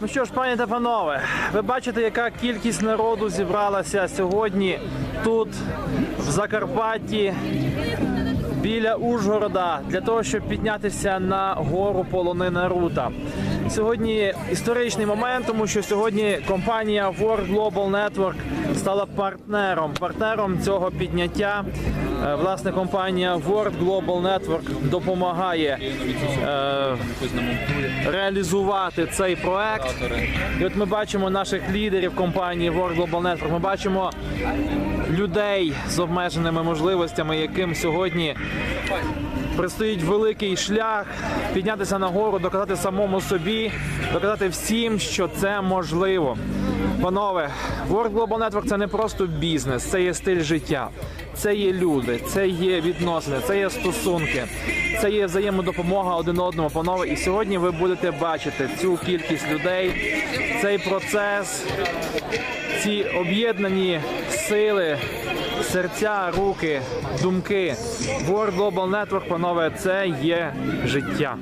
Ну що ж, пані та панове, ви бачите, яка кількість народу зібралася сьогодні тут, в Закарпатті, біля Ужгорода, для того, щоб піднятися на гору полонина Рута. Сьогодні історичний момент, тому що сьогодні компанія World Global Network стала партнером, партнером цього підняття. Е, Власне, компанія World Global Network допомагає е, реалізувати цей проект. І от ми бачимо наших лідерів компанії World Global Network. Ми бачимо людей з обмеженими можливостями, яким сьогодні предстоїть великий шлях піднятися на гору, доказати самому собі, доказати всім, що це можливо. Панове, World Global Network – це не просто бізнес, це є стиль життя, це є люди, це є відносини, це є стосунки, це є взаємодопомога один одному. Панове, і сьогодні ви будете бачити цю кількість людей, цей процес, ці об'єднані сили, серця, руки, думки. World Global Network, панове, це є життя.